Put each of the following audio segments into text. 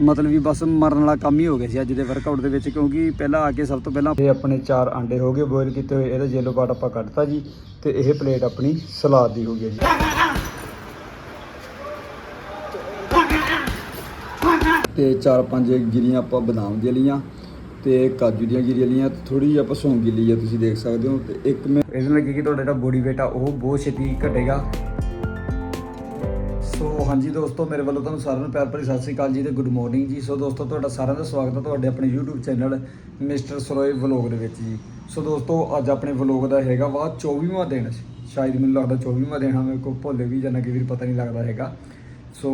ਮਤਲਬ ਵੀ ਬਸ ਮਰਨ ਵਾਲਾ ਕੰਮ ਹੀ ਹੋ ਗਿਆ ਸੀ ਅੱਜ ਦੇ ਵਰਕਆਊਟ ਦੇ ਵਿੱਚ, ਕਿਉਂਕਿ ਪਹਿਲਾਂ ਆ ਕੇ ਸਭ ਤੋਂ ਪਹਿਲਾਂ ਇਹ ਆਪਣੇ ਚਾਰ ਆਂਡੇ ਹੋ ਗਏ ਬੋਇਲ ਕੀਤੇ ਹੋਏ, ਇਹਦਾ ਯੈਲੋ ਪਾਰਟ ਆਪਾਂ ਕੱਢਤਾ ਜੀ, ਤੇ ਇਹ ਪਲੇਟ ਆਪਣੀ ਸਲਾਦ ਦੀ ਹੋ ਗਈ ਜੀ। ਤੇ ਚਾਰ ਪੰਜ ਗਿਰੀਆਂ ਆਪਾਂ ਬਦਾਮ ਦੀਆਂ ਲਈਆਂ, ਤੇ ਕਾਜੂ ਦੀਆਂ ਗਿਰੀਆਂ ਲੀਆਂ ਤੇ ਥੋੜੀ ਜਿਹੀ ਆਪਾਂ ਸੌਂਗੀ ਲਈ ਆ, ਤੁਸੀਂ ਦੇਖ ਸਕਦੇ ਹੋ, ਤੇ ਇੱਕ ਮੈਂ ਇਹਦੇ ਨਾਲ ਕੀ ਕਿ ਤੁਹਾਡਾ ਜਿਹੜਾ ਬੋਡੀ weight ਆ, ਉਹ ਬਹੁਤ ਛੇਤੀ ਘਟੇਗਾ। ਸੋ ਹਾਂਜੀ ਦੋਸਤੋ, ਮੇਰੇ ਵੱਲੋਂ ਤੁਹਾਨੂੰ ਸਾਰਿਆਂ ਨੂੰ ਪਿਆਰ ਭਰੀ ਸਤਿ ਸ੍ਰੀ ਅਕਾਲ ਜੀ ਤੇ ਗੁੱਡ ਮਾਰਨਿੰਗ ਜੀ। ਸੋ ਦੋਸਤੋ, ਤੁਹਾਡਾ ਸਾਰਿਆਂ ਦਾ ਸਵਾਗਤ ਹੈ ਤੁਹਾਡੇ ਆਪਣੇ YouTube channel mister Saroye vlog ਦੇ ਵਿੱਚ ਜੀ। ਸੋ ਦੋਸਤੋ, ਅੱਜ ਆਪਣੇ ਵਲੌਗ ਦਾ ਹੈਗਾ ਵਾ 24ਵਾਂ ਦਿਨ। ਸ਼ਾਇਦ ਮੈਨੂੰ ਲੱਗਦਾ 24ਵਾਂ ਦਿਨ ਹਾਂ ਮੇਰੇ ਕੋਲ ਭੁੱਲ ਵੀ ਜਾਣਾ ਕਿ ਵੀ ਪਤਾ ਨਹੀਂ ਲੱਗਦਾ ਹੈਗਾ। ਸੋ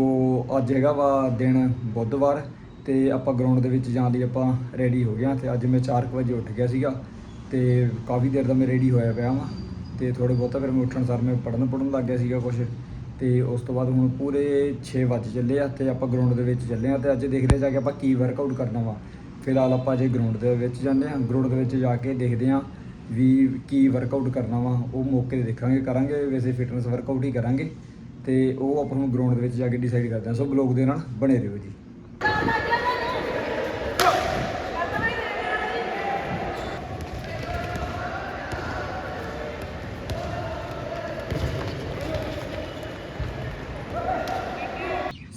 ਅੱਜ ਹੈਗਾ ਵਾ ਦਿਨ ਬੁੱਧਵਾਰ ਤੇ ਆਪਾਂ ਗਰਾਊਂਡ ਦੇ ਵਿੱਚ ਜਾਣ ਲਈ ਆਪਾਂ ਰੈਡੀ ਹੋ ਗਏ ਹਾਂ ਤੇ ਅੱਜ ਮੈਂ 4 ਵਜੇ ਉੱਠ ਗਿਆ ਸੀਗਾ ਤੇ ਕਾਫੀ ਦੇਰ ਦਾ ਮੈਂ ਰੈਡੀ ਹੋਇਆ ਪਿਆ ਵਾਂ ਤੇ ਥੋੜੇ ਬਹੁਤਾ ਫਿਰ ਮੈਂ ਉੱਠਣ ਸਰ ਮੈਂ ਪੜਨ ਪੜਨ ਲੱਗ ਗਿਆ ਸੀਗਾ ਕੁਝ ਤੇ ਉਸ ਤੋਂ ਬਾਅਦ ਹੁਣ ਪੂਰੇ 6 ਵਜ ਚੱਲੇ ਆ ਤੇ ਆਪਾਂ ਗਰਾਊਂਡ ਦੇ ਵਿੱਚ ਚੱਲੇ ਆ ਤੇ ਅੱਜ ਦੇਖਦੇ ਜਾ ਕੇ ਆਪਾਂ ਕੀ ਵਰਕਆਊਟ ਕਰਨਾ ਵਾ। ਫਿਲਹਾਲ ਆਪਾਂ ਜੇ ਗਰਾਊਂਡ ਦੇ ਵਿੱਚ ਜਾਂਦੇ ਆ ਗਰਾਊਂਡ ਦੇ ਵਿੱਚ ਜਾ ਕੇ ਦੇਖਦੇ ਆ ਵੀ ਕੀ ਵਰਕਆਊਟ ਕਰਨਾ ਵਾ, ਉਹ ਮੌਕੇ ਤੇ ਦੇਖਾਂਗੇ, ਕਰਾਂਗੇ, ਵੈਸੇ ਫਿਟਨੈਸ ਵਰਕਆਊਟ ਹੀ ਕਰਾਂਗੇ ਤੇ ਉਹ ਆਪਾਂ ਹੁਣ ਗਰਾਊਂਡ ਦੇ ਵਿੱਚ ਜਾ ਕੇ ਡਿਸਾਈਡ ਕਰਦੇ ਆ। ਸੋ ਬਲੌਗ ਦੇ ਨਾਲ ਬਣੇ ਰਹੋ ਜੀ।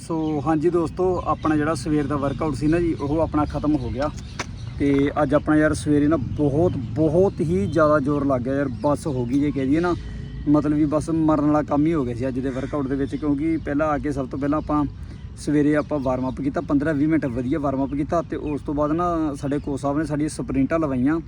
ਸੋ ਹਾਂਜੀ ਦੋਸਤੋ, ਆਪਣਾ ਜਿਹੜਾ ਸਵੇਰ ਦਾ ਵਰਕਆਊਟ ਸੀ ਨਾ ਜੀ, ਉਹ ਆਪਣਾ ਖਤਮ ਹੋ ਗਿਆ। ਤੇ ਅੱਜ ਆਪਣਾ ਯਾਰ ਸਵੇਰੇ ਨਾ ਬਹੁਤ ਬਹੁਤ ਹੀ ਜ਼ਿਆਦਾ ਜ਼ੋਰ ਲੱਗ ਗਿਆ ਯਾਰ, ਬੱਸ ਹੋ ਗਈ ਜੇ ਕਹਿ ਦਈਏ ਨਾ। ਮਤਲਬ ਵੀ ਬਸ ਮਰਨ ਵਾਲਾ ਕੰਮ ਹੀ ਹੋ ਗਿਆ ਸੀ ਅੱਜ ਦੇ ਵਰਕਆਊਟ ਦੇ ਵਿੱਚ, ਕਿਉਂਕਿ ਪਹਿਲਾਂ ਆ ਕੇ ਸਭ ਤੋਂ ਪਹਿਲਾਂ ਆਪਾਂ ਸਵੇਰੇ ਆਪਾਂ ਵਾਰਮ ਅਪ ਕੀਤਾ 15-20 ਮਿੰਟ ਵਧੀਆ ਵਾਰਮ ਅਪ ਕੀਤਾ ਤੇ ਉਸ ਤੋਂ ਬਾਅਦ ਨਾ ਸਾਡੇ ਕੋਚ ਸਾਹਿਬ ਨੇ ਸਾਡੀ ਸਪ੍ਰਿੰਟਾਂ ਲਵਾਈਆਂ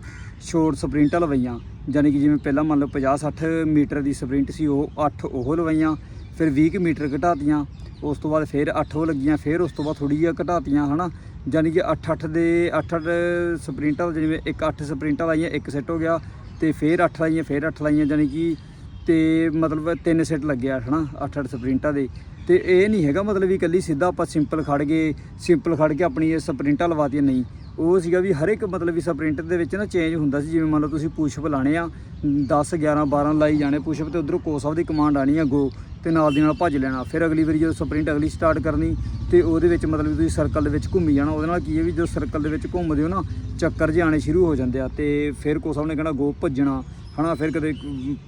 ਸ਼ੋਰਟ ਸਪ੍ਰਿੰਟਾਂ ਲਵਾਈਆਂ। ਯਾਨੀ ਕਿ ਜਿਵੇਂ ਪਹਿਲਾਂ ਮੰਨ ਲਓ 50-60 ਮੀਟਰ ਦੀ ਸਪ੍ਰਿੰਟ ਸੀ, ਉਹ 8 ਉਹ ਲਵਾਈਆਂ। ਫਿਰ 20 ਕੁ ਮੀਟਰ ਘਟਾਤੀਆਂ, ਉਸ ਤੋਂ ਬਾਅਦ ਫਿਰ 8 ਉਹ ਲੱਗੀਆਂ, ਫਿਰ ਉਸ ਤੋਂ ਬਾਅਦ ਥੋੜੀ ਜਿਹਾ ਘਟਾਤੀਆਂ, ਹਨਾ? ਯਾਨੀ ਕਿ 8-8 ਦੇ 8-8 ਸਪ੍ਰਿੰਟਾਂ ਜਿਵੇਂ ਇੱਕ 8 ਸਪ੍ਰਿੰਟਾਂ ਲਾਈਆਂ, ਇੱਕ ਸੈੱਟ ਹੋ ਗਿਆ ਤੇ ਫਿਰ 8 ਲਾਈਆਂ, ਫਿਰ 8 ਲਾਈਆਂ ਯਾਨੀ ਕਿ ਤੇ ਮਤਲਬ ਤਿੰਨ ਸੈੱਟ ਲੱਗਿਆ, ਹਨਾ? 8-8 ਸਪ੍ਰਿੰਟਾਂ ਦੇ। ਤੇ ਇਹ ਨਹੀਂ ਹੈਗਾ ਮਤਲਬ ਵੀ ਇਕੱਲੀ ਸਿੱਧਾ ਆਪਾਂ ਸਿੰਪਲ ਖੜ ਗਏ, ਸਿੰਪਲ ਖੜ ਕੇ ਆਪਣੀ ਇਹ ਸਪ੍ਰਿੰਟਾਂ ਲਵਾਤੀਆਂ, ਨਹੀਂ। ਉਹ ਸੀਗਾ ਵੀ ਹਰ ਇੱਕ ਮਤਲਬ ਵੀ ਸਪ੍ਰਿੰਟ ਦੇ ਵਿੱਚ ਨਾ ਚੇਂਜ ਹੁੰਦਾ ਸੀ, ਜਿਵੇਂ ਮੰਨ ਲਓ ਤੁਸੀਂ ਪੁਸ਼ਅਪ ਲਾਣੇ ਆ 10 11 12 ਲਾਈ ਜਾਣੇ ਪੁਸ਼ਅਪ ਤੇ ਉਧਰੋਂ ਕੋਚ ਸਾਹਿਬ ਦੀ ਕਮਾਂਡ ਆਣੀ ਆ ਗੋ ਤੇ ਨਾਲ ਦੀ ਨਾਲ ਭੱਜ ਲੈਣਾ। ਫਿਰ ਅਗਲੀ ਵਾਰੀ ਜਦੋਂ ਸਪ੍ਰਿੰਟ ਅਗਲੀ ਸਟਾਰਟ ਕਰਨੀ ਤੇ ਉਹਦੇ ਵਿੱਚ ਮਤਲਬ ਵੀ ਤੁਸੀਂ ਸਰਕਲ ਦੇ ਵਿੱਚ ਘੁੰਮੀ ਜਾਣਾ, ਉਹਦੇ ਨਾਲ ਕੀ ਹੈ ਵੀ ਜਦੋਂ ਸਰਕਲ ਦੇ ਵਿੱਚ ਘੁੰਮਦੇ ਹੋ ਨਾ, ਚੱਕਰ ਜਿਹੇ ਆਣੇ ਸ਼ੁਰੂ ਹੋ ਜਾਂਦੇ ਆ ਤੇ ਫਿਰ ਕੋਚ ਸਾਹਿਬ ਨੇ ਕਹਿਣਾ ਗੋ ਭੱਜਣਾ, ਹਨਾ, ਫਿਰ ਕਦੇ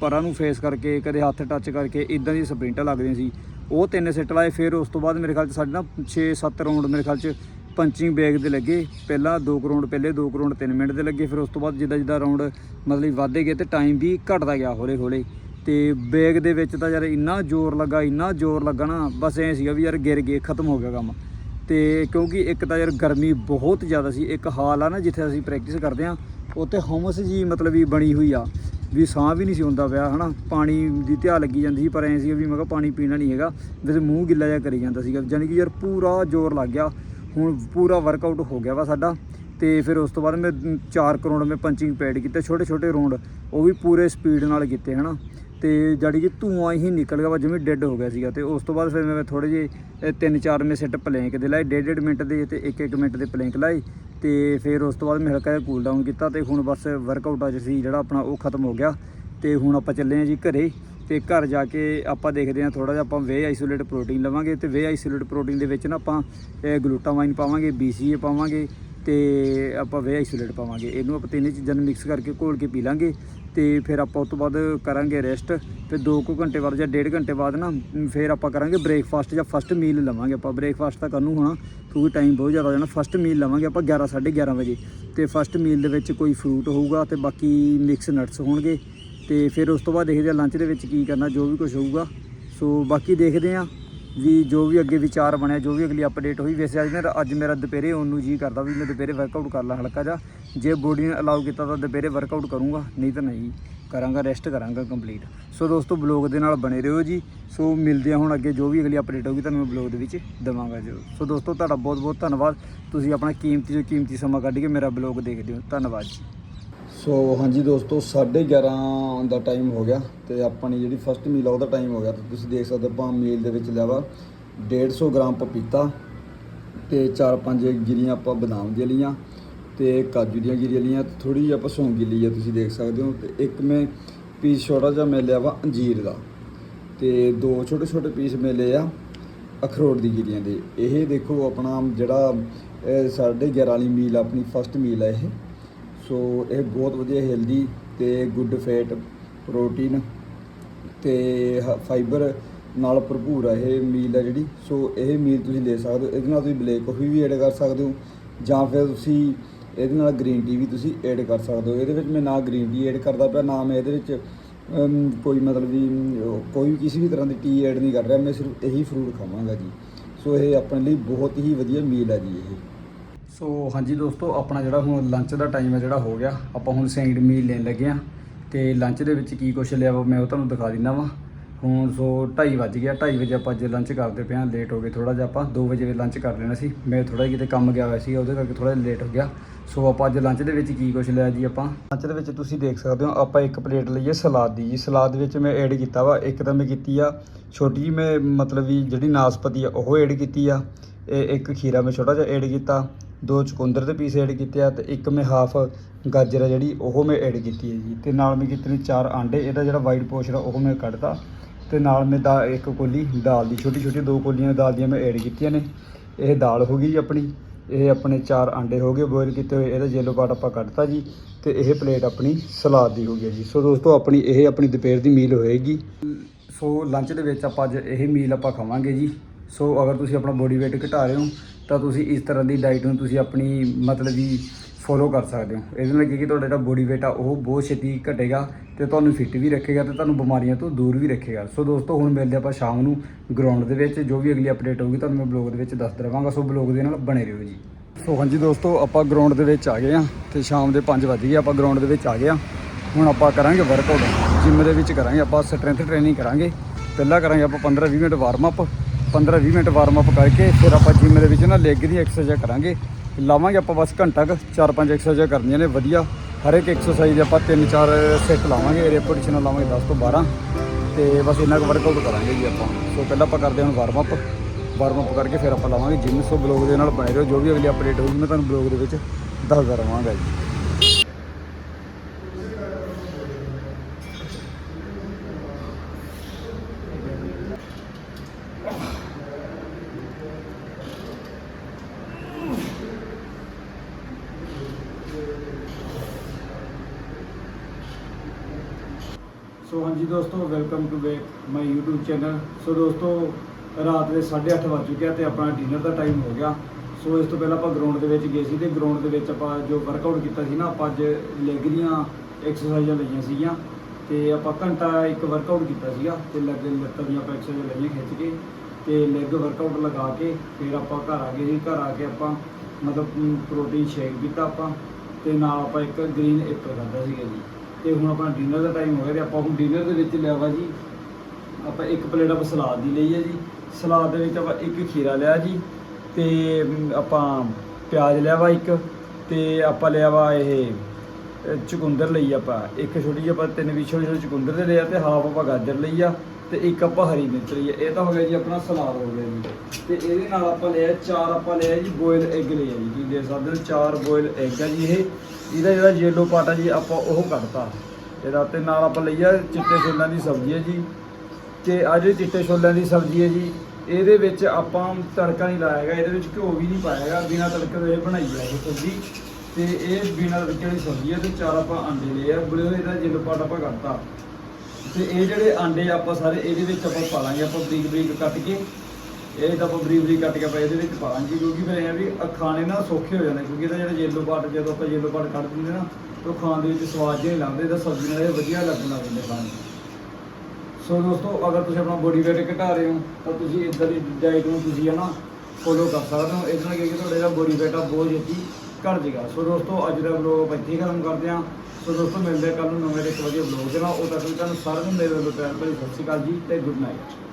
ਪਰਾਂ ਨੂੰ ਫੇਸ ਕਰਕੇ, ਕਦੇ ਹੱਥ ਟੱਚ ਕਰਕੇ ਇਦਾਂ ਦੀ ਸਪ੍ਰਿੰਟਾਂ ਲੱਗਦੀਆਂ ਸੀ। ਉਹ ਤਿੰਨ ਸੈੱਟ ਲਾਏ, ਫਿਰ ਉਸ ਤੋਂ ਬਾਅਦ ਮੇਰੇ ਖਿਆਲ ਚ ਸਾਡੇ ਨਾ 6-7 ਰਾਉਂਡ ਮੇਰੇ ਖਿਆਲ ਚ ਪੰਚਿੰਗ ਬੈਗ ਦੇ ਲੱਗੇ। ਪਹਿਲਾਂ 2 ਕਰੋੜ ਪਹਿਲੇ 2 ਕਰੋੜ 3 ਮਿੰਟ ਦੇ ਲੱਗੇ। ਫਿਰ ਉਸ ਤੋਂ ਬਾਅਦ ਜਿੱਦਾਂ ਜਿੱਦਾਂ ਰਾਉਂਡ ਮਤਲਬ ਵਧਦੇ ਗਏ ਤੇ ਟਾਈਮ ਵੀ ਘਟਦਾ ਗਿਆ ਹੌਲੇ ਹੌਲੇ ਤੇ ਬੈਗ ਦੇ ਵਿੱਚ ਤਾਂ ਯਾਰ ਇੰਨਾ ਜ਼ੋਰ ਲੱਗਾ, ਇੰਨਾ ਜ਼ੋਰ ਲੱਗਾ ਨਾ, ਬਸ ਐ ਸੀਗਾ ਵੀ ਯਾਰ ਗਿਰ ਗਏ, ਖਤਮ ਹੋ ਗਿਆ ਕੰਮ। ਤੇ ਕਿਉਂਕਿ ਇੱਕ ਤਾਂ ਯਾਰ ਗਰਮੀ ਬਹੁਤ ਜ਼ਿਆਦਾ ਸੀ। ਇੱਕ ਹਾਲ ਆ ਨਾ ਜਿੱਥੇ ਅਸੀਂ ਪ੍ਰੈਕਟਿਸ ਕਰਦੇ ਆ ਉੱਥੇ ਹਮਸ ਜੀ ਮਤਲਬ ਵੀ ਬਣੀ ਹੋਈ ਆ। ਵੀ ਸਾਹ ਵੀ ਨਹੀਂ ਸੀ ਹੁੰਦਾ ਪਿਆ, ਹਨਾ। ਪਾਣੀ ਦੀ ਧਿਆ ਲੱਗੀ ਜਾਂਦੀ ਸੀ, ਪਰ ਐ ਸੀ ਵੀ ਮੈਂ ਕਿਹਾ ਪਾਣੀ ਪੀਣਾ ਨਹੀਂ ਹੈਗਾ। ਵੈਸੇ ਮੂੰਹ ਗਿੱਲਾ ਜਿਹਾ ਕਰੀ ਜਾਂਦਾ ਸੀਗਾ। ਯਾਨੀ ਕਿ ਯਾਰ ਪੂਰਾ ਜ਼ੋਰ ਲੱਗ ਗਿਆ। ਹੁਣ ਪੂਰਾ ਵਰਕਆਊਟ ਹੋ ਗਿਆ ਵਾ ਸਾਡਾ ਤੇ ਫਿਰ ਉਸ ਤੋਂ ਬਾਅਦ ਮੈਂ 4 ਕਰੋੜ ਮੈਂ ਪੰਚਿੰਗ ਪੈਡ ਕੀਤੇ ਛੋਟੇ ਛੋਟੇ ਰੌਂਡ ਉਹ ਵੀ ਪੂਰੇ ਸਪੀਡ ਨਾਲ ਕੀਤੇ, ਹਨਾ? ਤੇ ਜਿਹੜੀ ਕਿ ਧੂਆਂ ਹੀ ਨਿਕਲ ਗਿਆ ਵਾ, ਜਿਵੇਂ ਡੈੱਡ ਹੋ ਗਿਆ ਸੀਗਾ। ਤੇ ਉਸ ਤੋਂ ਬਾਅਦ ਫਿਰ ਮੈਂ ਥੋੜੇ ਜਿਹੇ ਤਿੰਨ ਚਾਰ ਮੇ ਸੈੱਟ ਪਲੈਂਕ ਦੇ ਲਾਏ ਡੇਢ ਡੇਢ ਮਿੰਟ ਦੇ ਤੇ ਇੱਕ ਇੱਕ ਮਿੰਟ ਦੇ ਪਲੈਂਕ ਲਾਏ। ਤੇ ਫਿਰ ਉਸ ਤੋਂ ਬਾਅਦ ਮੈਂ ਹਲਕਾ ਜਿਹਾ ਕੂਲ ਡਾਊਨ ਕੀਤਾ ਤੇ ਹੁਣ ਬਸ ਵਰਕਆਊਟ ਅੱਜ ਸੀ ਜਿਹੜਾ ਆਪਣਾ, ਉਹ ਖਤਮ ਹੋ ਗਿਆ। ਤੇ ਹੁਣ ਆਪਾਂ ਚੱਲੇ ਹਾਂ ਜੀ ਘਰੇ। ਤੇ ਘਰ ਜਾ ਕੇ ਆਪਾਂ ਦੇਖਦੇ ਹਾਂ ਥੋੜਾ ਜਿਹਾ ਆਪਾਂ ਵੇ ਆਈਸੋਲੇਟ ਪ੍ਰੋਟੀਨ ਲਵਾਂਗੇ ਤੇ ਵੇ ਆਈਸੋਲੇਟ ਪ੍ਰੋਟੀਨ ਦੇ ਵਿੱਚ ਨਾ ਆਪਾਂ ਗਲੂਟਾਮਾਈਨ ਪਾਵਾਂਗੇ BCA ਪਾਵਾਂਗੇ ਤੇ ਆਪਾਂ ਵੇ ਆਈਸੋਲੇਟ ਪਾਵਾਂਗੇ। ਇਹਨੂੰ ਆਪਾਂ ਤਿੰਨੇ ਚੀਜ਼ਾਂ ਨੂੰ ਮਿਕਸ ਕਰਕੇ ਘੋਲ ਕੇ ਪੀ ਲਾਂਗੇ ਤੇ ਫਿਰ ਆਪਾਂ ਉਸ ਤੋਂ ਬਾਅਦ ਕਰਾਂਗੇ ਰੈਸਟ ਫਿਰ 2 ਕੁ ਘੰਟੇ ਬਾਅਦ ਜਾਂ 1.5 ਘੰਟੇ ਬਾਅਦ ਨਾ ਫਿਰ ਆਪਾਂ ਕਰਾਂਗੇ ਬ੍ਰੇਕਫਾਸਟ ਜਾਂ ਫਸਟ ਮੀਲ ਲਵਾਂਗੇ ਆਪਾਂ। ਬ੍ਰੇਕਫਾਸਟ ਤਾਂ ਕਰਨ ਨੂੰ ਹੋਣਾ, ਕਿਉਂਕਿ ਟਾਈਮ ਬਹੁਤ ਜ਼ਿਆਦਾ ਹੋ ਜਾਣਾ। ਫਸਟ ਮੀਲ ਲਵਾਂਗੇ ਆਪਾਂ 11 11:30 ਵਜੇ ਤੇ ਫਸਟ ਮੀਲ ਦੇ ਵਿੱਚ ਕੋਈ ਫਰੂਟ ਹੋਊਗਾ ਤੇ ਬਾਕੀ ਮਿਕਸ ਨਟਸ ਹੋਣਗੇ। ਤੇ ਫਿਰ ਉਸ ਤੋਂ ਬਾਅਦ ਦੇਖਦੇ ਆ ਲੰਚ ਦੇ ਵਿੱਚ ਕੀ ਕਰਨਾ, ਜੋ ਵੀ ਕੁਝ ਹੋਊਗਾ। ਸੋ ਬਾਕੀ ਦੇਖਦੇ ਆ ਵੀ ਜੋ ਵੀ ਅੱਗੇ ਵਿਚਾਰ ਬਣਿਆ, ਜੋ ਵੀ ਅਗਲੀ ਅਪਡੇਟ ਹੋਈ, ਵੈਸੇ ਅੱਜ ਮੇਰਾ ਅੱਜ ਮੇਰਾ ਦੁਪਹਿਰੇ ਆਉਣ ਨੂੰ ਜੀ ਕਰਦਾ ਵੀ ਮੈਂ ਦੁਪਹਿਰੇ ਵਰਕਆਊਟ ਕਰ ਲਾਂ ਹਲਕਾ ਜਿਹਾ। ਜੇ ਬੋਡੀ ਨੇ ਅਲਾਉ ਕੀਤਾ ਤਾਂ ਦੁਪਹਿਰੇ ਵਰਕਆਊਟ ਕਰੂੰਗਾ, ਨਹੀਂ ਤਾਂ ਨਹੀਂ, ਕਰਾਂਗਾ ਰੈਸਟ ਕਰਾਂਗਾ ਕੰਪਲੀਟ ਸੋ ਦੋਸਤੋ ਬਲੌਗ ਦੇ ਨਾਲ ਬਣੇ ਰਹੋ ਜੀ। ਸੋ ਮਿਲਦੇ ਆ ਹੁਣ ਅੱਗੇ ਜੋ ਵੀ ਅਗਲੀ ਅਪਡੇਟ ਹੋਊਗੀ, ਤੁਹਾਨੂੰ ਮੈਂ ਬਲੌਗ ਦੇ ਵਿੱਚ ਦਵਾਂਗਾ ਜ਼ਰੂਰ। ਸੋ ਦੋਸਤੋ, ਤੁਹਾਡਾ ਬਹੁਤ ਬਹੁਤ ਧੰਨਵਾਦ। ਤੁਸੀਂ ਆਪਣਾ ਕੀਮਤੀ ਜੋ ਕੀਮਤੀ ਸਮਾਂ ਕੱਢ ਕੇ ਮੇਰਾ ਬਲੌਗ ਦੇਖਦੇ ਹੋ। ਧੰਨਵਾਦ ਜੀ। ਸੋ ਹਾਂਜੀ ਦੋਸਤੋ 11:30 ਦਾ ਟਾਈਮ ਹੋ ਗਿਆ ਤੇ ਆਪਣੀ ਜਿਹੜੀ ਫਸਟ ਮੀਲ ਆ ਉਹਦਾ ਟਾਈਮ ਹੋ ਗਿਆ। ਤੇ ਤੁਸੀਂ ਦੇਖ ਸਕਦੇ ਹੋ ਆਪਾਂ ਮੀਲ ਦੇ ਵਿੱਚ ਲਿਆ ਵਾ 150 ਗ੍ਰਾਮ ਪਪੀਤਾ ਤੇ 4-5 ਗਿਰੀਆਂ ਆਪਾਂ ਬਦਾਮ ਦੀਆਂ ਲਈਆਂ ਤੇ ਕਾਜੂ ਦੀਆਂ ਗਿਰੀਆਂ ਲੀਆਂ ਤੇ ਥੋੜੀ ਜਿਹੀ ਆਪਾਂ ਸੌਂਗੀ ਲਈ ਆ, ਤੁਸੀਂ ਦੇਖ ਸਕਦੇ ਹੋ। ਤੇ ਇੱਕ ਮੈਂ ਪੀਸ ਛੋਟਾ ਜਿਹਾ ਮੈਂ ਲਿਆ ਵਾ ਅੰਜੀਰ ਦਾ ਤੇ ਦੋ ਛੋਟੇ ਛੋਟੇ ਪੀਸ ਮੈਂ ਲਏ ਆ ਅਖਰੋਟ ਦੀ ਗਿਰੀਆਂ ਦੇ। ਇਹ ਦੇਖੋ ਆਪਣਾ ਜਿਹੜਾ, ਇਹ ਸਾਢੇ 11 ਵਾਲੀ ਮੀਲ ਆਪਣੀ ਫਸਟ ਮੀਲ ਹੈ ਇਹ। ਸੋ ਇਹ ਬਹੁਤ ਵਧੀਆ ਹੈਲਦੀ ਤੇ ਗੁੱਡ ਫੈਟ ਪ੍ਰੋਟੀਨ ਤੇ ਫਾਈਬਰ ਨਾਲ ਭਰਪੂਰ ਹੈ ਇਹ ਮੀਲ ਹੈ ਜਿਹੜੀ। ਸੋ ਇਹ ਮੀਲ ਤੁਸੀਂ ਲੈ ਸਕਦੇ ਹੋ, ਇਹਦੇ ਨਾਲ ਤੁਸੀਂ ਬਲੈਕ ਕਾਫੀ ਵੀ ਐਡ ਕਰ ਸਕਦੇ ਹੋ ਜਾਂ ਫਿਰ ਤੁਸੀਂ ਇਹਦੇ ਨਾਲ ਗ੍ਰੀਨ ਟੀ ਵੀ ਤੁਸੀਂ ਐਡ ਕਰ ਸਕਦੇ ਹੋ। ਇਹਦੇ ਵਿੱਚ ਮੈਂ ਨਾ ਗ੍ਰੀਨ ਟੀ ਐਡ ਕਰਦਾ ਪਿਆ, ਨਾ ਮੈਂ ਇਹਦੇ ਵਿੱਚ ਕੋਈ ਮਤਲਬ ਵੀ ਕੋਈ ਵੀ ਕਿਸੇ ਵੀ ਤਰ੍ਹਾਂ ਦੀ ਟੀ ਐਡ ਨਹੀਂ ਕਰ ਰਿਹਾ। ਮੈਂ ਸਿਰਫ ਇਹੀ ਫਰੂਟ ਖਾਵਾਂਗਾ ਜੀ। ਸੋ ਇਹ ਆਪਣੇ ਲਈ ਬਹੁਤ ਹੀ ਵਧੀਆ ਮੀਲ ਹੈ ਜੀ ਇਹ। ਸੋ ਹਾਂਜੀ ਦੋਸਤੋ, ਆਪਣਾ ਜਿਹੜਾ ਹੁਣ ਲੰਚ ਦਾ ਟਾਈਮ ਹੈ ਜਿਹੜਾ ਹੋ ਗਿਆ, ਆਪਾਂ ਹੁਣ ਸੈਂਡ ਮੀਲ ਲੈਣ ਲੱਗੇ ਆ ਤੇ ਲੰਚ ਦੇ ਵਿੱਚ ਕੀ ਕੁਛ ਲਿਆ ਵਾ, ਮੈਂ ਉਹ ਤੁਹਾਨੂੰ ਦਿਖਾ ਦਿੰਦਾ ਵਾ। ਹੁਣ ਸੋ 2:30 ਵੱਜ ਗਿਆ 2:30 ਵਜੇ ਆਪਾਂ ਅੱਜ ਲੰਚ ਕਰਦੇ ਪਏ ਆ ਲੇਟ ਹੋ ਗਏ ਥੋੜਾ ਜਿਹਾ ਆਪਾਂ 2 ਵਜੇ ਲੰਚ ਕਰ ਲੈਣਾ ਸੀ। ਮੈਂ ਥੋੜਾ ਜਿਹਾ ਕਿਤੇ ਕੰਮ ਗਿਆ ਹੋਇਆ ਸੀ, ਉਹਦੇ ਕਰਕੇ ਥੋੜਾ ਜਿਹਾ ਲੇਟ ਹੋ ਗਿਆ। ਸੋ ਆਪਾਂ ਅੱਜ ਲੰਚ ਦੇ ਵਿੱਚ ਕੀ ਕੁਛ ਲਿਆ ਜੀ ਆਪਾਂ? ਲੰਚ ਦੇ ਵਿੱਚ ਤੁਸੀਂ ਦੇਖ ਸਕਦੇ ਹੋ, ਆਪਾਂ ਇੱਕ ਪਲੇਟ ਲਈਏ ਸਲਾਦ ਦੀ ਜੀ। ਸਲਾਦ ਵਿੱਚ ਮੈਂ ਐਡ ਕੀਤਾ ਵਾ, ਇੱਕ ਤਾਂ ਮੈਂ ਕੀਤੀ ਆ ਛੋਟੀ ਜਿਹੀ ਮੈਂ ਮਤਲਬ ਵੀ ਜਿਹੜੀ ਨਾਸਪਤੀ ਆ, ਉਹ ਐਡ ਕੀਤੀ ਆ। ਇਹ ਇੱਕ ਖੀਰਾ ਮੈਂ ਛੋਟਾ ਜਿਹਾ ਐਡ ਕੀਤਾ। ਦੋ ਚੁਕੰਦਰ ਦੇ ਪੀਸ ਐਡ ਕੀਤੇ ਆ ਤੇ ਇੱਕ ਮੈਂ ਹਾਫ ਗਾਜਰ ਆ ਜਿਹੜੀ, ਉਹ ਮੈਂ ਐਡ ਕੀਤੀ ਹੈ ਜੀ। ਤੇ ਨਾਲ ਮੈਂ ਕੀਤੇ ਨੇ ਚਾਰ ਆਂਡੇ, ਇਹਦਾ ਜਿਹੜਾ ਵਾਈਟ ਪੋਰਸ਼ਨ ਆ, ਉਹ ਮੈਂ ਕੱਢਤਾ। ਤੇ ਨਾਲ ਮੈਂ ਦਾ ਇੱਕ ਕੋਲੀ ਦਾਲ ਦੀ, ਛੋਟੀ ਛੋਟੀ ਦੋ ਕੋਲੀਆਂ ਦਾਲ ਦੀਆਂ ਮੈਂ ਐਡ ਕੀਤੀਆਂ ਨੇ। ਇਹ ਦਾਲ ਹੋ ਗਈ ਜੀ ਆਪਣੀ। ਇਹ ਆਪਣੇ ਚਾਰ ਆਂਡੇ ਹੋ ਗਏ ਬੋਇਲ ਕੀਤੇ ਹੋਏ। ਇਹਦਾ ਯੈਲੋ ਪਾਰਟ ਆਪਾਂ ਕੱਢਤਾ ਜੀ ਤੇ ਇਹ ਪਲੇਟ ਆਪਣੀ ਸਲਾਦ ਦੀ ਹੋ ਗਈ ਹੈ ਜੀ। ਸੋ ਦੋਸਤੋ, ਆਪਣੀ ਇਹ ਆਪਣੀ ਦੁਪਹਿਰ ਦੀ ਮੀਲ ਹੋਏਗੀ। ਸੋ ਲੰਚ ਦੇ ਵਿੱਚ ਆਪਾਂ ਅੱਜ ਇਹ ਮੀਲ ਆਪਾਂ ਖਾਵਾਂਗੇ ਜੀ। ਸੋ ਅਗਰ ਤੁਸੀਂ ਆਪਣਾ ਬੋਡੀ weight ਘਟਾ ਰਹੇ ਹੋ, ਤਾਂ ਤੁਸੀਂ ਇਸ ਤਰ੍ਹਾਂ ਦੀ ਡਾਈਟ ਨੂੰ ਤੁਸੀਂ ਆਪਣੀ ਮਤਲਬ ਵੀ ਫੋਲੋ ਕਰ ਸਕਦੇ ਹੋ। ਇਹਦੇ ਨਾਲ ਕੀ ਕਿ ਤੁਹਾਡਾ ਜਿਹੜਾ ਬੋਡੀ weight ਆ, ਉਹ ਬਹੁਤ ਛੇਤੀ ਘਟੇਗਾ ਤੇ ਤੁਹਾਨੂੰ ਫਿੱਟ ਵੀ ਰੱਖੇਗਾ ਤੇ ਤੁਹਾਨੂੰ ਬਿਮਾਰੀਆਂ ਤੋਂ ਦੂਰ ਵੀ ਰੱਖੇਗਾ। ਸੋ ਦੋਸਤੋ, ਹੁਣ ਮਿਲਦੇ ਆਪਾਂ ਸ਼ਾਮ ਨੂੰ ਗਰਾਊਂਡ ਦੇ ਵਿੱਚ, ਜੋ ਵੀ ਅਗਲੀ ਅਪਡੇਟ ਹੋਊਗੀ, ਤੁਹਾਨੂੰ ਮੈਂ ਬਲੌਗ ਦੇ ਵਿੱਚ ਦੱਸਦਾ ਰਵਾਂਗਾ ਸੋ ਬਲੌਗ ਦੇ ਨਾਲ ਬਣੇ ਰਹੋ ਜੀ। ਸੋ ਹਾਂਜੀ ਦੋਸਤੋ, ਆਪਾਂ ਗਰਾਊਂਡ ਦੇ ਵਿੱਚ ਆ ਗਏ ਆ ਤੇ ਸ਼ਾਮ ਦੇ 5 ਵਜ ਗਏ, ਆਪਾਂ ਗਰਾਊਂਡ ਦੇ ਵਿੱਚ ਆ ਗਏ ਆ ਹੁਣ ਆਪਾਂ ਕਰਾਂਗੇ ਵਰਕਆਊਟ ਜਿਮ ਦੇ ਵਿੱਚ ਕਰਾਂਗੇ, ਆਪਾਂ ਸਟਰੈਂਥ ਟ੍ਰੇਨਿੰਗ ਕਰਾਂਗੇ। ਪਹਿਲਾਂ ਕਰਾਂਗੇ ਆਪਾਂ 15-20 minute warm up 15-20 minute warm up ਕਰਕੇ ਫਿਰ ਆਪਾਂ ਜਿਮ ਦੇ ਵਿੱਚ ਨਾ ਲੈਗ ਦੀ ਐਕਸਰਸਾਈਜ਼ ਕਰਾਂਗੇ। ਲਾਵਾਂਗੇ ਆਪਾਂ ਬਸ ਘੰਟਾ ਕੁ 4-5 ਐਕਸਰਸਾਈਜ਼ਾਂ ਕਰਨੀਆਂ ਨੇ, ਵਧੀਆ। ਹਰ ਇੱਕ ਐਕਸਰਸਾਈਜ਼ ਆਪਾਂ 3-4 ਸੈੱਟ ਲਾਵਾਂਗੇ ਰੈਪੀਟੀਸ਼ਨ ਲਾਵਾਂਗੇ 10 ਤੋਂ 12 ਤੇ ਬਸ ਇੰਨਾ ਕੁ ਵਰਕਆਊਟ ਕਰਾਂਗੇ ਜੀ ਆਪਾਂ। ਸੋ ਪਹਿਲਾਂ ਆਪਾਂ ਕਰਦੇ ਹਾਂ ਹੁਣ ਵਾਰਮ ਅਪ ਵਾਰਮ ਅਪ ਕਰਕੇ ਫਿਰ ਆਪਾਂ ਲਾਵਾਂਗੇ ਜਿਮ ਸੋ ਬਲੌਗ ਦੇ ਨਾਲ ਬਣੇ ਰਹੋ। ਜੋ ਵੀ ਅਗਲੀ ਅਪਡੇਟ ਹੋਊਗੀ, ਮੈਂ ਤੁਹਾਨੂੰ ਬਲੌਗ ਦੇ ਵਿੱਚ ਦੱਸਦਾ ਰਵਾਂਗਾ ਜੀ। ਸੋ ਹਾਂਜੀ ਦੋਸਤੋ welcome to back my YouTube channel so ਦੋਸਤੋ, ਰਾਤ ਦੇ 8:30 ਵੱਜ ਚੁੱਕਿਆ ਤੇ ਆਪਣਾ ਡਿਨਰ ਦਾ ਟਾਈਮ ਹੋ ਗਿਆ। ਸੋ ਇਸ ਤੋਂ ਪਹਿਲਾਂ ਆਪਾਂ ਗਰਾਊਂਡ ਦੇ ਵਿੱਚ ਗਏ ਸੀ ਤੇ ਗਰਾਊਂਡ ਦੇ ਵਿੱਚ ਆਪਾਂ ਜੋ ਵਰਕਆਊਟ ਕੀਤਾ ਸੀ ਨਾ, ਆਪਾਂ ਅੱਜ ਲੈਗ ਦੀਆਂ ਐਕਸਰਸਾਈਜ਼ਾਂ ਲਈਆਂ ਸੀਗੀਆਂ ਤੇ ਆਪਾਂ ਘੰਟਾ ਇੱਕ ਵਰਕਆਊਟ ਕੀਤਾ ਸੀਗਾ ਤੇ ਲੱਗ ਲੱਤਾਂ ਦੀਆਂ ਆਪਾਂ ਐਕਸਰਸਾਈਜ਼ਾਂ ਲਈਆਂ ਖਿੱਚ ਕੇ ਤੇ ਲੈਗ ਵਰਕਆਊਟ ਲਗਾ ਕੇ ਫਿਰ ਆਪਾਂ ਘਰ ਆ ਗਏ ਸੀ। ਘਰ ਆ ਕੇ ਆਪਾਂ ਮਤਲਬ ਪ੍ਰੋਟੀਨ ਸ਼ੇਕ ਪੀਤਾ ਆਪਾਂ ਤੇ ਨਾਲ ਆਪਾਂ ਇੱਕ ਗ੍ਰੀਨ ਐਪਲ ਖਾਧਾ ਸੀਗਾ ਜੀ। ਤੇ ਹੁਣ ਆਪਣਾ ਡਿਨਰ ਦਾ ਟਾਈਮ ਹੋ ਗਿਆ ਤੇ ਆਪਾਂ ਹੁਣ ਡਿਨਰ ਦੇ ਵਿੱਚ ਲਿਆ ਵਾ ਜੀ। ਆਪਾਂ ਇੱਕ ਪਲੇਟ ਆਪਾਂ ਸਲਾਦ ਦੀ ਲਈ ਹੈ ਜੀ। ਸਲਾਦ ਦੇ ਵਿੱਚ ਆਪਾਂ ਇੱਕ ਖੀਰਾ ਲਿਆ ਜੀ ਤੇ ਆਪਾਂ ਪਿਆਜ਼ ਲਿਆ ਵਾ ਇੱਕ ਤੇ ਆਪਾਂ ਲਿਆ ਵਾ ਇਹ ਅ, ਚੁਕੰਦਰ ਲਈ ਆਪਾਂ। ਇੱਕ ਛੋਟੀ ਜਿਹੀ ਆਪਾਂ ਤਿੰਨ ਵੀ ਛੋਟੇ ਛੋਟੇ ਚੁਕੰਦਰ ਦੇ ਲਿਆ ਤੇ ਹਾਫ ਆਪਾਂ ਗਾਜਰ ਲਈ ਆ ਤੇ ਇੱਕ ਆਪਾਂ ਹਰੀ ਮਿਰਚ ਲਈ ਆ। ਇਹ ਤਾਂ ਹੋ ਗਿਆ ਜੀ ਆਪਣਾ ਸਲਾਦ ਹੋ ਗਿਆ ਜੀ। ਤੇ ਇਹਦੇ ਨਾਲ ਆਪਾਂ ਲਿਆ ਚਾਰ ਆਪਾਂ ਲਿਆ ਜੀ ਬੋਇਲ ਐਗ ਲਿਆ ਜੀ। ਤੁਸੀਂ ਦੇਖ ਸਕਦੇ ਹੋ ਚਾਰ ਬੋਇਲ ਐਗ ਆ ਜੀ ਇਹ। ਇਹਦਾ ਜਿਹੜਾ ਯੈਲੋ ਪਾਰਟ ਆ ਜੀ, ਆਪਾਂ ਉਹ ਕੱਢਤਾ। ਇਹਦਾ ਤੇ ਨਾਲ ਆਪਾਂ ਲਈ ਆ ਚਿੱਟੇ ਛੋਲਿਆਂ ਦੀ ਸਬਜ਼ੀ ਹੈ ਜੀ। ਤੇ ਆ ਜਿਹੜੀ ਚਿੱਟੇ ਛੋਲਿਆਂ ਦੀ ਸਬਜ਼ੀ ਹੈ ਜੀ। ਇਹਦੇ ਵਿੱਚ ਆਪਾਂ ਤੜਕਾ ਨਹੀਂ ਲਾਇਆ ਹੈਗਾ, ਇਹਦੇ ਵਿੱਚ ਘਿਓ ਵੀ ਨਹੀਂ ਪਾਇਆ ਹੈਗਾ। ਬਿਨਾਂ ਤੜਕੇ ਦੇ ਬਣਾਈ ਹੈ ਇਹ ਸਬਜ਼ੀ। ਤੇ ਇਹ ਬਿਨਾਂ ਤੜਕੇ ਦੀ ਸਬਜ਼ੀ ਹੈ ਤੇ ਚਾਰ ਆਪਾਂ ਆਂਡੇ ਲਏ ਆ। ਬੁਲੇ ਇਹਦਾ ਜਿੱਲ ਪਾਟ ਆਪਾਂ ਕੱਢਤਾ। ਤੇ ਇਹ ਜਿਹੜੇ ਆਂਡੇ ਆਪਾਂ ਸਾਰੇ ਇਹਦੇ ਵਿੱਚ ਆਪਾਂ ਪਾ ਲਾਂਗੇ, ਆਪਾਂ ਬਰੀਕ ਬਰੀਕ ਕੱਟ ਕੇ। ਇਹ ਤਾਂ ਆਪਾਂ ਬਰੀਕ ਬਰੀਕ ਕੱਟ ਕੇ ਆਪਾਂ ਇਹਦੇ ਵਿੱਚ ਪਾ ਲਾਂਗੇ ਕਿਉਂਕਿ ਫਿਰ ਇਹ ਆ ਵੀ ਖਾਣੇ ਨਾ ਸੌਖੇ ਹੋ ਜਾਂਦੇ, ਕਿਉਂਕਿ ਇਹਦਾ ਜਿਹੜਾ ਜੇਲੋ ਪਾਰਟ ਜਦੋਂ ਆਪਾਂ ਜੇਲੋ ਪਾਰਟ ਕੱਢ ਦਿੰਦੇ ਨਾ ਤਾਂ ਉਹ ਖਾਣ ਦੇ ਵਿੱਚ ਸਵਾਦ ਜਿਹਾ ਨਹੀਂ ਲੱਗਦਾ, ਇਹਦਾ ਸਬਜ਼ੀ ਨਾਲ ਇਹ ਵਧੀਆ ਲੱਗਣ ਲੱਗ ਜਾਂਦਾ ਖਾਣ ਨੂੰ ਸੋ ਦੋਸਤੋ, ਅਗਰ ਤੁਸੀਂ ਆਪਣਾ ਬੋਡੀ weight ਘਟਾ ਰਹੇ ਹੋ, ਤਾਂ ਤੁਸੀਂ ਇਦਾਂ ਦੀ ਡਾਈਟ ਨੂੰ ਤੁਸੀਂ ਹੈ ਨਾ ਫੋਲੋ ਕਰ ਸਕਦੇ ਹੋ। ਇਹਦੇ ਨਾਲ ਕੀ ਕਿ ਤੁਹਾਡਾ ਜਿਹੜਾ ਬੋਡੀ weight ਆ ਬਹੁਤ ਜਲਦੀ ਘਟ ਜਾਏਗਾ। ਸੋ ਦੋਸਤੋ, ਅੱਜ ਦਾ ਵਲੋਗ ਆਪਾਂ ਇੱਥੇ ਹੀ ਖਤਮ ਕਰਦੇ ਹਾਂ। ਸੋ ਦੋਸਤੋ, ਮਿਲਦੇ ਹਾਂ ਕੱਲ ਨੂੰ ਨਵੇਂ ਇੱਕ ਵਧੀਆ ਵਲੋਗ ਦੇ ਨਾਲ। ਉਹ ਤੱਕ ਤੁਹਾਨੂੰ ਸਾਰਿਆਂ ਨੂੰ ਮੇਰੇ ਵੱਲੋਂ ਪਿਆਰ ਭਰੀ ਸਤਿ ਸ਼੍ਰੀ ਅਕਾਲ ਜੀ ਤੇ ਗੁੱਡ ਨਾਈਟ